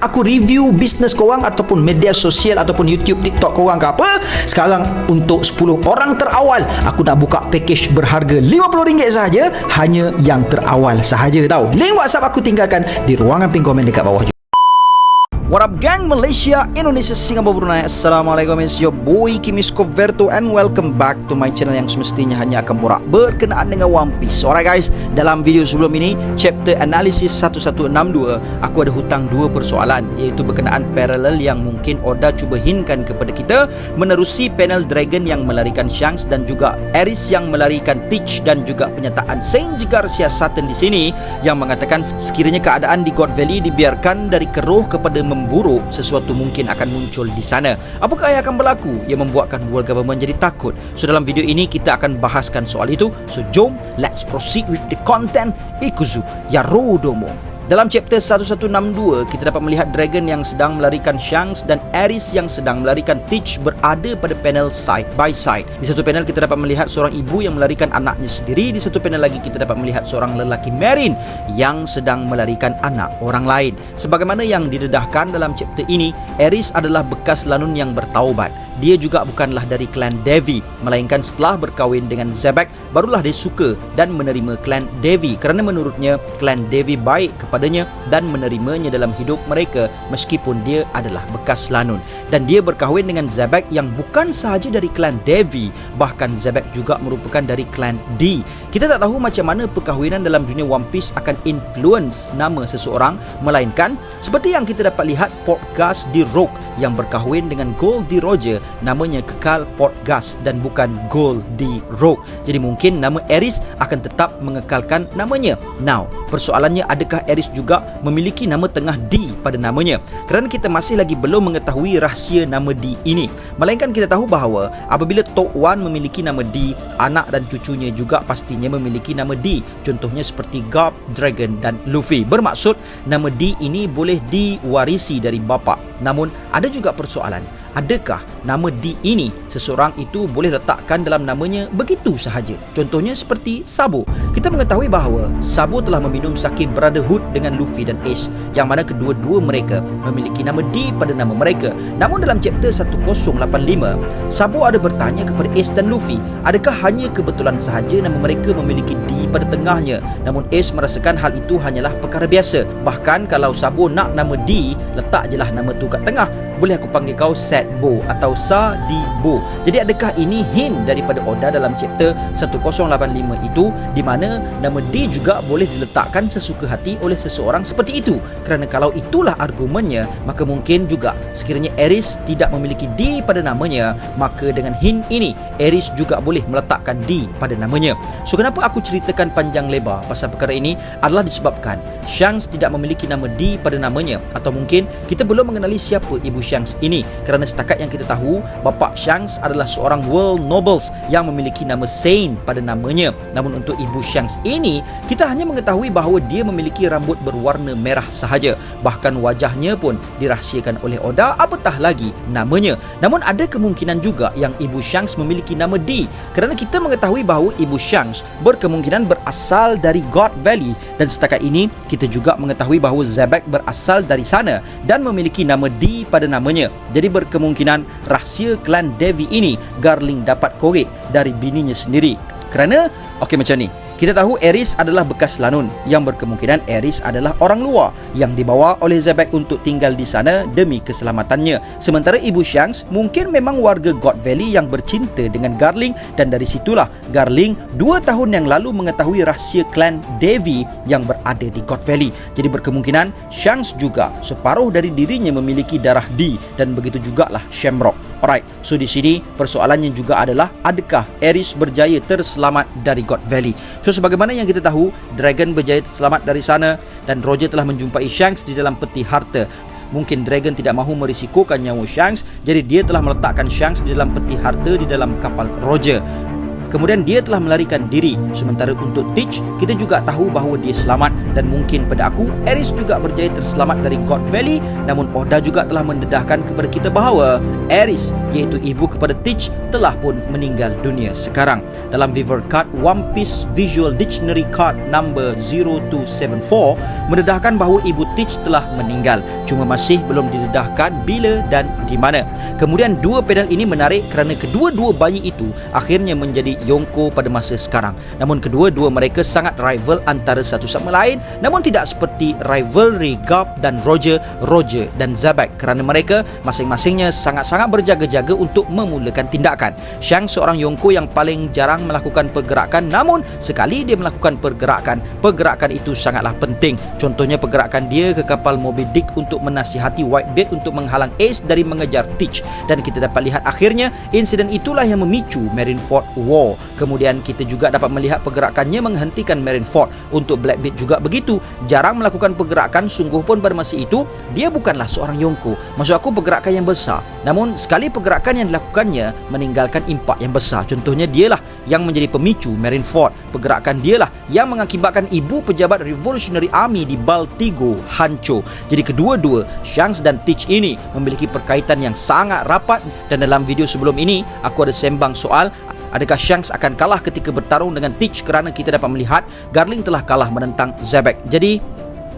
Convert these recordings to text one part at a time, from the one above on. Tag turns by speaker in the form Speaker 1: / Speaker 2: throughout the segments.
Speaker 1: aku review bisnes korang ataupun media sosial ataupun YouTube, TikTok korang ke apa, sekarang untuk 10 orang terawal aku nak buka package berharga RM50 sahaja hanya yang terawal sahaja tahu. Link WhatsApp aku tinggalkan di ruangan pin komen dekat bawah. What up gang? Malaysia, Indonesia, Singapura, Brunei. Assalamualaikum It's your boy Kimis Coverto And welcome back to my channel yang semestinya hanya akan borak berkenaan dengan One Piece. Alright guys, dalam video sebelum ini Chapter Analysis 1162 Aku ada hutang dua persoalan Iaitu berkenaan parallel yang mungkin Oda cuba hinkan kepada kita Menerusi panel Dragon yang melarikan Shanks Dan juga Aris yang melarikan Teach Dan juga penyataan Saint Garcia Sutton di sini Yang mengatakan sekiranya keadaan di God Valley dibiarkan dari keruh kepada mem buruk sesuatu mungkin akan muncul di sana. Apakah yang akan berlaku yang membuatkan world government jadi takut? So dalam video ini kita akan bahaskan soal itu. So jom let's proceed with the content Ikuzu Yarodomo. Dalam chapter 1162, kita dapat melihat Dragon yang sedang melarikan Shanks dan Aris yang sedang melarikan Teach berada pada panel side by side. Di satu panel kita dapat melihat seorang ibu yang melarikan anaknya sendiri, di satu panel lagi kita dapat melihat seorang lelaki Marin yang sedang melarikan anak orang lain. Sebagaimana yang didedahkan dalam chapter ini, Aris adalah bekas lanun yang bertaubat. Dia juga bukanlah dari klan Devi, melainkan setelah berkahwin dengan Zebek, barulah dia suka dan menerima klan Devi kerana menurutnya klan Devi baik kepada kepadanya dan menerimanya dalam hidup mereka meskipun dia adalah bekas lanun. Dan dia berkahwin dengan Zebek yang bukan sahaja dari klan Devi bahkan Zebek juga merupakan dari klan D. Kita tak tahu macam mana perkahwinan dalam dunia One Piece akan influence nama seseorang melainkan seperti yang kita dapat lihat podcast di Rogue yang berkahwin dengan Gold di Roger namanya kekal podcast dan bukan Gold di Rogue. Jadi mungkin nama Eris akan tetap mengekalkan namanya. Now persoalannya adakah Eris juga memiliki nama tengah D pada namanya. Kerana kita masih lagi belum mengetahui rahsia nama D ini. Melainkan kita tahu bahawa apabila Tok Wan memiliki nama D anak dan cucunya juga pastinya memiliki nama D. Contohnya seperti Garp, Dragon dan Luffy. Bermaksud nama D ini boleh diwarisi dari bapa. Namun ada juga persoalan adakah nama D ini seseorang itu boleh letakkan dalam namanya begitu sahaja? Contohnya seperti Sabo kita mengetahui bahawa Sabo telah meminum sake Brotherhood dengan Luffy dan Ace yang mana kedua-dua mereka memiliki nama D pada nama mereka. Namun dalam chapter 1085 Sabo ada bertanya kepada Ace dan Luffy adakah hanya kebetulan sahaja nama mereka memiliki D pada tengahnya? Namun Ace merasakan hal itu hanyalah perkara biasa. Bahkan kalau Sabo nak nama D letak je lah nama tu kat tengah boleh aku panggil kau Sad Bo atau Sa Di Bo. Jadi adakah ini hint daripada Oda dalam chapter 1085 itu di mana nama D juga boleh diletakkan sesuka hati oleh seseorang seperti itu? Kerana kalau itulah argumennya, maka mungkin juga sekiranya Eris tidak memiliki D pada namanya, maka dengan hint ini Eris juga boleh meletakkan D pada namanya. So kenapa aku ceritakan panjang lebar pasal perkara ini adalah disebabkan Shanks tidak memiliki nama D pada namanya atau mungkin kita belum mengenali siapa ibu Shanks ini. Kerana setakat yang kita tahu bapa Shanks adalah seorang world nobles yang memiliki nama Saint pada namanya. Namun untuk ibu Shanks ini kita hanya mengetahui bahawa dia memiliki rambut berwarna merah sahaja. Bahkan wajahnya pun dirahsiakan oleh Oda apatah lagi namanya. Namun ada kemungkinan juga yang ibu Shanks memiliki nama D. Kerana kita mengetahui bahawa ibu Shanks berkemungkinan berasal dari God Valley. Dan setakat ini kita juga mengetahui bahawa Zebek berasal dari sana dan memiliki nama D pada nama namanya. Jadi berkemungkinan rahsia klan Devi ini Garling dapat korek dari bininya sendiri. Kerana, okey macam ni. Kita tahu Eris adalah bekas lanun yang berkemungkinan Eris adalah orang luar yang dibawa oleh Zebek untuk tinggal di sana demi keselamatannya. Sementara Ibu Shanks mungkin memang warga God Valley yang bercinta dengan Garling dan dari situlah Garling dua tahun yang lalu mengetahui rahsia klan Devi yang berada di God Valley. Jadi berkemungkinan Shanks juga separuh dari dirinya memiliki darah D dan begitu jugalah Shamrock. Alright, so di sini persoalannya juga adalah adakah Eris berjaya terselamat dari God Valley? So sebagaimana yang kita tahu, Dragon berjaya terselamat dari sana dan Roger telah menjumpai Shanks di dalam peti harta. Mungkin Dragon tidak mahu merisikokan nyawa Shanks, jadi dia telah meletakkan Shanks di dalam peti harta di dalam kapal Roger. Kemudian dia telah melarikan diri. Sementara untuk Teach, kita juga tahu bahawa dia selamat dan mungkin pada aku Aris juga berjaya terselamat dari God Valley. Namun Oda juga telah mendedahkan kepada kita bahawa Aris iaitu ibu kepada Teach telah pun meninggal dunia sekarang. Dalam Viver Card One Piece Visual Dictionary Card number 0274 mendedahkan bahawa ibu Teach telah meninggal. Cuma masih belum didedahkan bila dan di mana. Kemudian dua pedal ini menarik kerana kedua-dua bayi itu akhirnya menjadi Yonko pada masa sekarang. Namun kedua-dua mereka sangat rival antara satu sama lain namun tidak seperti rivalry Garp dan Roger Roger dan Zabak kerana mereka masing-masingnya sangat-sangat berjaga-jaga untuk memulakan tindakan. Shang seorang Yonko yang paling jarang melakukan pergerakan namun sekali dia melakukan pergerakan pergerakan itu sangatlah penting. Contohnya pergerakan dia ke kapal Moby Dick untuk menasihati Whitebeard untuk menghalang Ace dari mengejar Teach. Dan kita dapat lihat akhirnya insiden itulah yang memicu Marineford War. Kemudian kita juga dapat melihat pergerakannya menghentikan Marineford untuk Blackbeard juga begitu. Jarang melakukan pergerakan sungguh pun pada masa itu dia bukanlah seorang Yonko maksud aku pergerakan yang besar. Namun sekali pergerakan yang dilakukannya meninggalkan impak yang besar. Contohnya dialah yang menjadi pemicu Marineford pergerakan dialah yang mengakibatkan ibu pejabat Revolutionary Army di Baltigo hancur jadi kedua-dua Shanks dan Teach ini memiliki perkaitan yang sangat rapat. Dan dalam video sebelum ini aku ada sembang soal Adakah Shanks akan kalah ketika bertarung dengan Teach kerana kita dapat melihat Garling telah kalah menentang Zebek. Jadi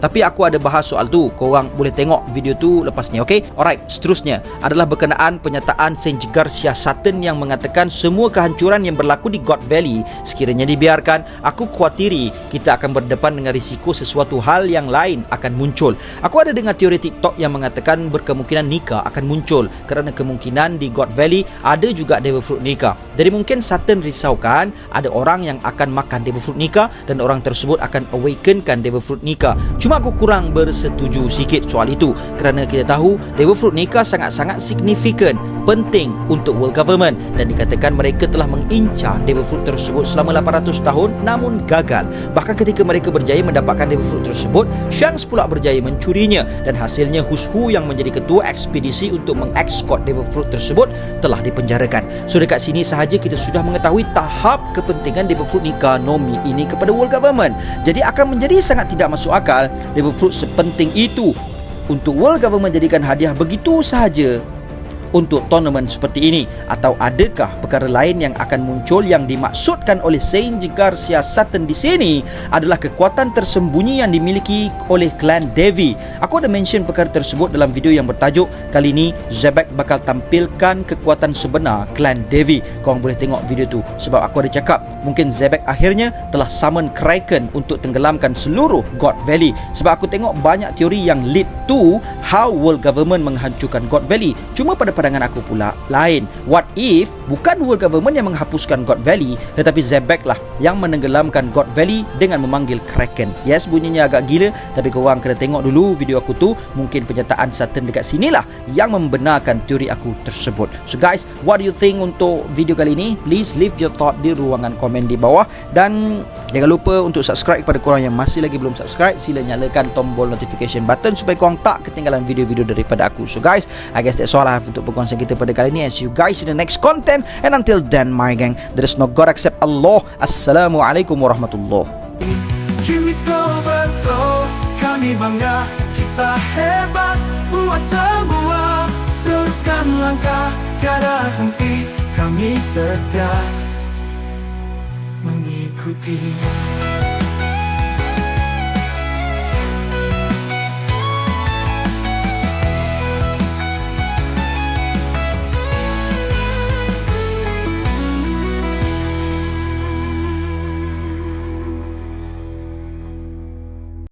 Speaker 1: tapi aku ada bahas soal tu. Korang boleh tengok video tu lepas ni okay? Alright, seterusnya. Adalah berkenaan penyataan Senjigar Syasaten yang mengatakan semua kehancuran yang berlaku di God Valley sekiranya dibiarkan aku khawatiri kita akan berdepan dengan risiko sesuatu hal yang lain akan muncul. Aku ada dengar teori TikTok yang mengatakan berkemungkinan Nika akan muncul kerana kemungkinan di God Valley ada juga Devil Fruit Nika jadi mungkin Satan risaukan ada orang yang akan makan Devil Fruit Nika dan orang tersebut akan awakenkan Devil Fruit Nika cuma Cuma aku kurang bersetuju sikit soal itu. Kerana kita tahu Devil Fruit Nika sangat-sangat signifikan penting untuk world government dan dikatakan mereka telah mengincar Devil Fruit tersebut selama 800 tahun namun gagal. Bahkan ketika mereka berjaya mendapatkan Devil Fruit tersebut, Shanks pula berjaya mencurinya dan hasilnya Hus Hu yang menjadi ketua ekspedisi untuk mengekskort Devil Fruit tersebut telah dipenjarakan. So dekat sini sahaja kita sudah mengetahui tahap kepentingan Devil Fruit Nika Nomi ini kepada world government. Jadi akan menjadi sangat tidak masuk akal Devil Fruit sepenting itu untuk world government jadikan hadiah begitu sahaja untuk tournament seperti ini? Atau adakah perkara lain yang akan muncul yang dimaksudkan oleh Saint Jigar siasatan di sini adalah kekuatan tersembunyi yang dimiliki oleh klan Devi aku ada mention perkara tersebut dalam video yang bertajuk kali ini Zebek bakal tampilkan kekuatan sebenar klan Devi korang boleh tengok video tu sebab aku ada cakap mungkin Zebek akhirnya telah summon Kraken untuk tenggelamkan seluruh God Valley. Sebab aku tengok banyak teori yang lead to how world government menghancurkan God Valley. Cuma pada pandangan aku pula lain. What if bukan world government yang menghapuskan God Valley tetapi Zebek lah yang menenggelamkan God Valley dengan memanggil Kraken. Yes, bunyinya agak gila tapi korang kena tengok dulu video aku tu. Mungkin penyataan Satan dekat sinilah yang membenarkan teori aku tersebut. So guys, what do you think untuk video kali ini? Please leave your thought di ruangan komen di bawah dan jangan lupa untuk subscribe kepada korang yang masih lagi belum subscribe. Sila nyalakan tombol notification button supaya korang tak ketinggalan video-video daripada aku. So guys, I guess that's all I have untuk perkongsian kita pada kali ini. And see you guys in the next content. And until then, my gang, there is no God except Allah. Assalamualaikum warahmatullahi
Speaker 2: Stoverto Kami bangga Kisah hebat Buat semua Teruskan langkah henti Kami setia ku tinggal